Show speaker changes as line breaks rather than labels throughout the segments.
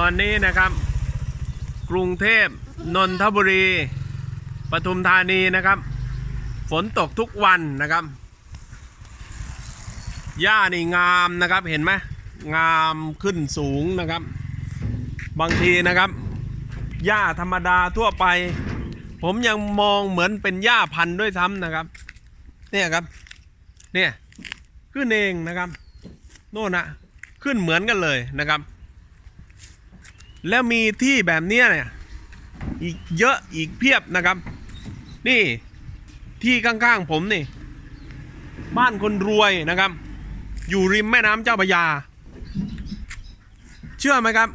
ตอนนี้นะครับ กรุงเทพนนทบุรีปทุมธานีนะครับ ฝนตกทุกวันนะครับหญ้านี่งามนะครับเห็นไหมงามขึ้นสูงนะครับ บางทีนะครับหญ้าธรรมดาทั่วไป ผมยังมองเหมือนเป็นหญ้าพันธุ์ด้วยซ้ำนะครับเนี่ยครับเนี่ยขึ้นเองนะครับ โน่นนะขึ้นเหมือนกันเลยนะครับ แล้วมีที่แบบเนี้ยเนี่ยอีกเยอะอีกเพียบนะครับ นี่ที่ข้างๆผมนี่ บ้านคนรวยนะครับ อยู่ริมแม่น้ำเจ้าพระยา เชื่อไหมครับ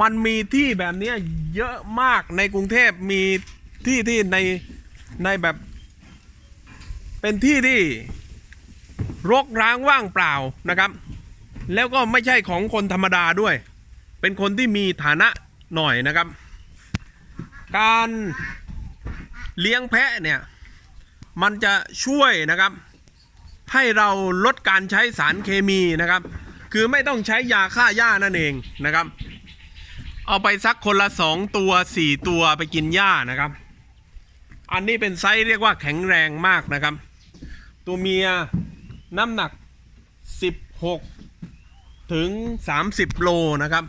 มันมีที่แบบนี้เยอะมากในกรุงเทพมีที่ที่ในในแบบ เป็นที่ที่รกร้างว่างเปล่านะครับ แล้วก็ไม่ใช่ของคนธรรมดาด้วย เป็นคนที่มีฐานะหน่อยนะครับ การเลี้ยงแพะเนี่ย มันจะช่วยนะครับ ให้เราลดการใช้สารเคมีนะครับ คือไม่ต้องใช้ยาฆ่าหญ้านั่นเองนะครับ เอาไปสักคนละสองตัวสี่ตัวไปกินหญ้านะครับ อันนี้เป็นไซส์เรียกว่าแข็งแรงมากนะครับ ตัวเมียน้ำหนัก 16 ถึง 30 โลนะครับ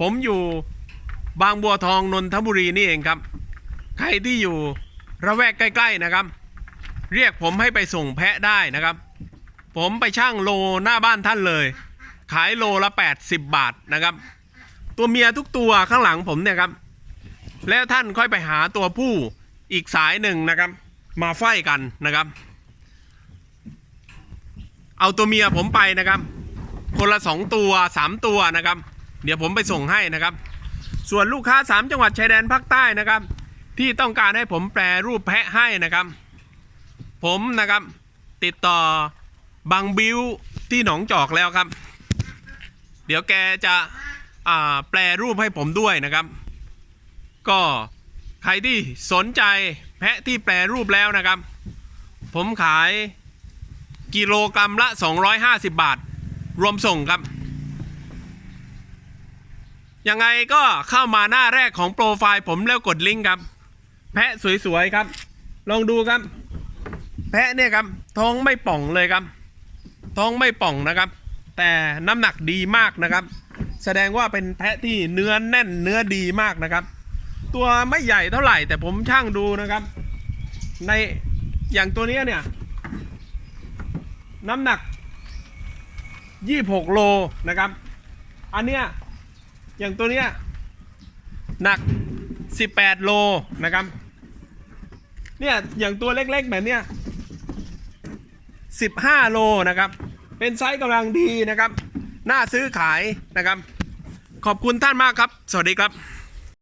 ผมอยู่บางบัวทองนนทบุรีนี่เองครับ ใครที่อยู่ระแวกใกล้ ๆนะครับ เรียกผมให้ไปส่งแพะได้นะครับ ผมไปช่างโลหน้าบ้านท่านเลย ขายโลละ 80 บาทนะครับ ตัวเมียทุกตัวข้างหลังผมเนี่ยครับ แล้วท่านค่อยไปหาตัวผู้อีกสายหนึ่งนะครับ มาไฟกันนะครับ เอาตัวเมียผมไปนะครับ คนละสองตัวสามตัวนะครับ เดี๋ยวผมไปส่งให้นะครับ ส่วนลูกค้าสามจังหวัดชายแดนภาคใต้นะครับ ที่ต้องการให้ผมแปรรูปแพะให้นะครับ ผมนะครับติดต่อบางบิวที่หนองจอกแล้วครับ เดี๋ยวแกจะแปรรูปให้ผมด้วยนะครับ ก็ใครที่สนใจแพะที่แปรรูปแล้วนะครับ ผมขายกิโลกรัมละ 250 บาท รวมส่งครับ ยังไงก็เข้ามาหน้าแรกของโปรไฟล์ผมแล้วกดลิงก์ครับ แพะสวยๆครับ ลองดูครับ แพะเนี่ยครับท้องไม่ป่องเลยครับ ท้องไม่ป่องนะครับ แต่น้ำหนักดีมากนะครับ แสดงว่าเป็นแพะที่เนื้อแน่นเนื้อดีมากนะครับ ตัวไม่ใหญ่เท่าไหร่ แต่ผมช่างดูนะครับ ในอย่างตัวเนี้ยเนี่ย น้ำหนัก 26 โลนะครับ อันเนี้ย อย่างตัวเนี้ยหนัก 18 โลนะครับ เนี่ยอย่างตัวเล็กๆแบบเนี้ย15 โลนะครับ เป็นไซส์กำลังดีนะครับ น่าซื้อขายนะครับ ขอบคุณท่านมากครับ สวัสดีครับ